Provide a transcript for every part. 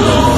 Lord.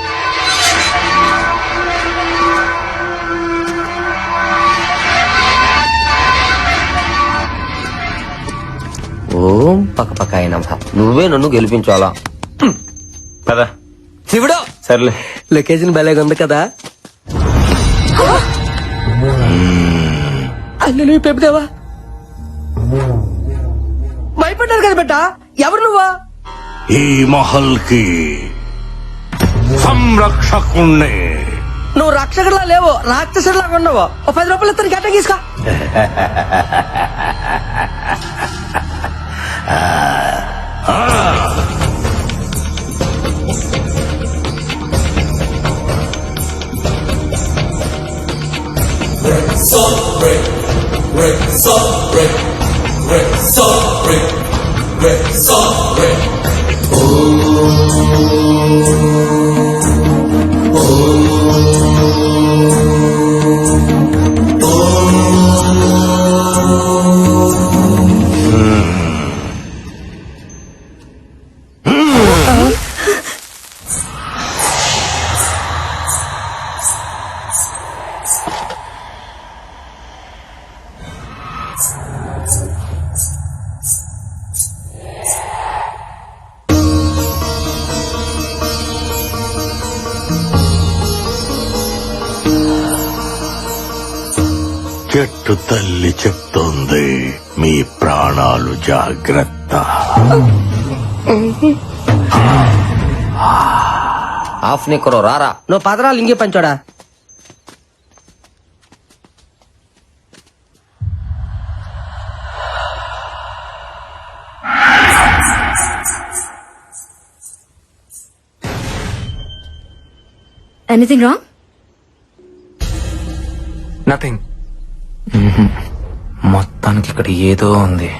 ఓం పక్క పక్క అయినా నువ్వే నన్ను గెలిపించాలా? పదా శివుడు! సర్లే. లొకేషన్ భలేగా ఉంది కదా? అల్లు పెప్పుదేవా భయపడ్డారు కదా బెట్ట ఎవరు నువ్వా? ఈ మహల్కి సంరక్షకుణ్ణి. నువ్వు రక్షకుడిలా లేవు రాక్షసుడిలా ఉన్నావు. ఓ పది రూపాయలు ఇస్తాను గట్ట తీసుకో. Break, break, break, break, break, break. re, break, చెట్టు తల్లి చెప్తోంది. మీ ప్రాణాలు జాగ్రత్త. ఆఫ్ నిక్కరో రారా. నువ్వు పదరాలు ఇంకే పంచోడా ఎనీథింగ్ రాంగ్ నథింగ్ మొత్తానికి ఇక్కడ ఏదో ఉంది.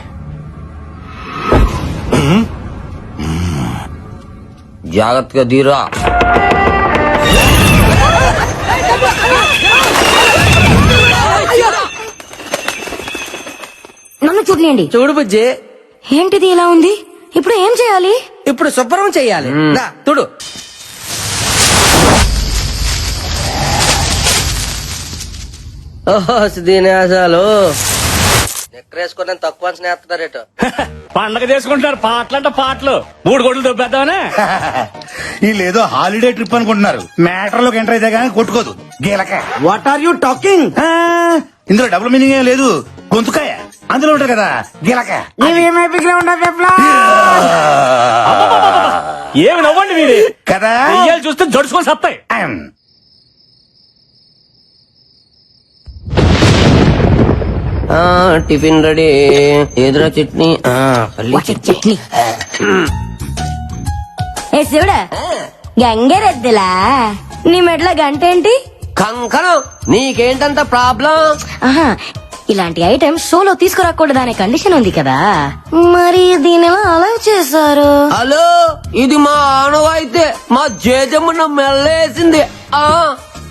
జాగ్రత్తగా దీరా. నన్ను చూడలేండి. చూడు బుజ్జి. ఏంటిది ఇలా ఉంది? ఇప్పుడు ఏం చేయాలి? ఇప్పుడు శుభ్రం చెయ్యాలి దా, చూడు ఓహో దీనేశాలు నెక్కరేసుకుని తక్కువ స్నేహితుడారేట పండగ చేసుకుంటున్నారు పాటలంట పాటలు. మూడు గొడ్లు దొబ్బేద్దామనే? వీళ్ళేదో హాలిడే ట్రిప్ అనుకుంటున్నారు. మ్యాటర్లోకి ఎంటర్ అయితే గానీ కొట్టుకోదు. గీలక. వాట్ ఆర్ యూ టాకింగ్ ఇందులో డబుల్ మీనింగ్ ఏం లేదు. గొంతుకాయ. అందులో ఉంటారు కదా గీలక. ఏమి నవ్వండి మీది కదా? చూస్తే జడుచుకొని సత్తాయి. Tiffin ready. ఎదురా చట్నీ? ఆ, పల్లి చట్నీ. ఏ శివుడా గంగరెద్దులా? నీ మెట్ల గంట ఏంటి? కంకణం. నీకేంటంత ప్రాబ్లం? ఆహా ఇలాంటి ఐటమ్ షోలో తీసుకురాకూడదనే కండిషన్ ఉంది కదా. మరి దీని అలౌ చేశారు? హలో ఇది మా ఆనవాయితే. మా జేజమ్మ మెల్లేసింది. ఆ.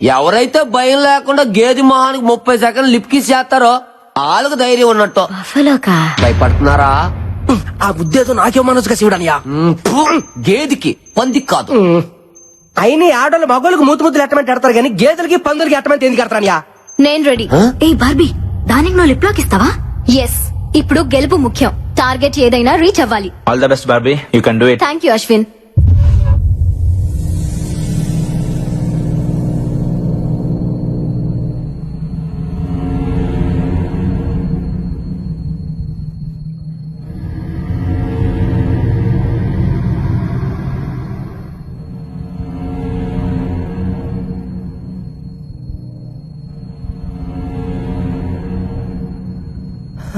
ఎవరైతే భయం లేకుండా గేది మొహానికి ముప్పై సెకండ్ లిప్ కిస్ చేస్తారో వాళ్ళకు ధైర్యం ఉన్నట్టు. బఫలోకా? భయపడుతున్నారా? ఆ ఉద్దేశం నాకే మనసుగా శివుడనియా. గేదికి పందికి కాదు. అయిన ఆడోళ్ళు మగోళ్ళకి మూతి ముద్దులు ఎట్టమంటే ఎడతారు కానీ గేదెలకి పందులకి ఎట్టమంటే ఎందుకు ఎడతారనియా? నేను రెడీ. ఏ బార్బీ దానికి నువ్వు లిప్ లాక్ ఇస్తావా? ఎస్ ఇప్పుడు గెలుపు ముఖ్యం. టార్గెట్ ఏదైనా రీచ్ అవ్వాలి. All the best Barbie. You can do it thank you Ashwin.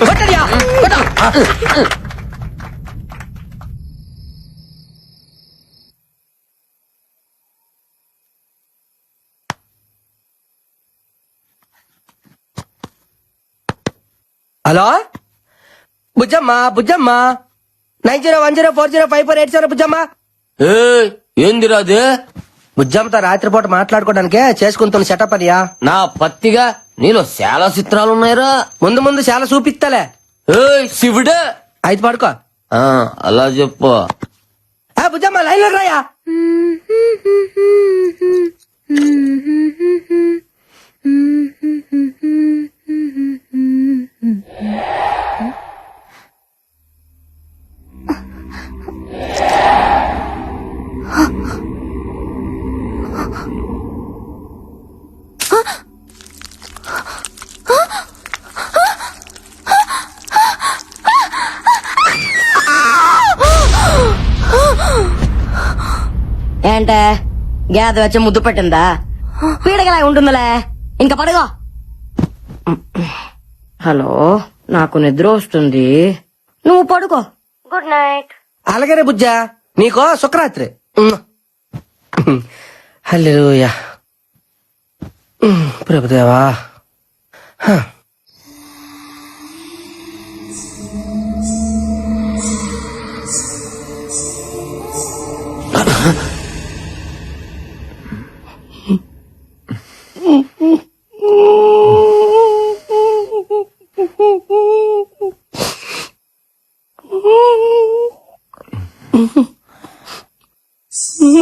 కొట్టడియా, కొట్టు. Hello Bujjamma Bujjamma nine zero one zero four zero five four eight zero Bujjamma ఏందిరా అది బుజ్జమ్మతో రాత్రిపూట మాట్లాడుకోవడానికే చేసుకుంటున్న సెటప్ అనియా నా పత్తిగా నీలో చాలా చిత్రాలు ఉన్నాయిరా. ముందు ముందు చాలా చూపిస్తాలే ఏయ్ శివుడే. అయితే పడుకో. ఆ, అలా చెప్పు. ఆ బుజ్జమ్మ లైన్లో రాయా ఏంటే? గేద వచ్చి ముద్దు పట్టిందా? పీడగలా ఉంటుందిలే. ఇంకా పడగో హలో నాకు నిద్ర వస్తుంది. నువ్వు పడుకో. గుడ్ నైట్ అలాగే బుజ్జా నీకో శుక్రాత్రి హలోయా ప్రభుదేవా. Huh?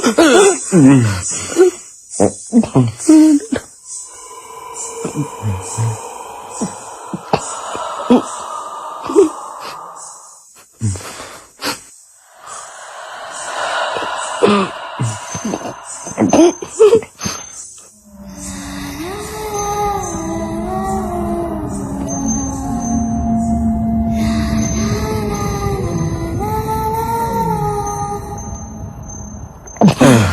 Oh. Mm-hmm.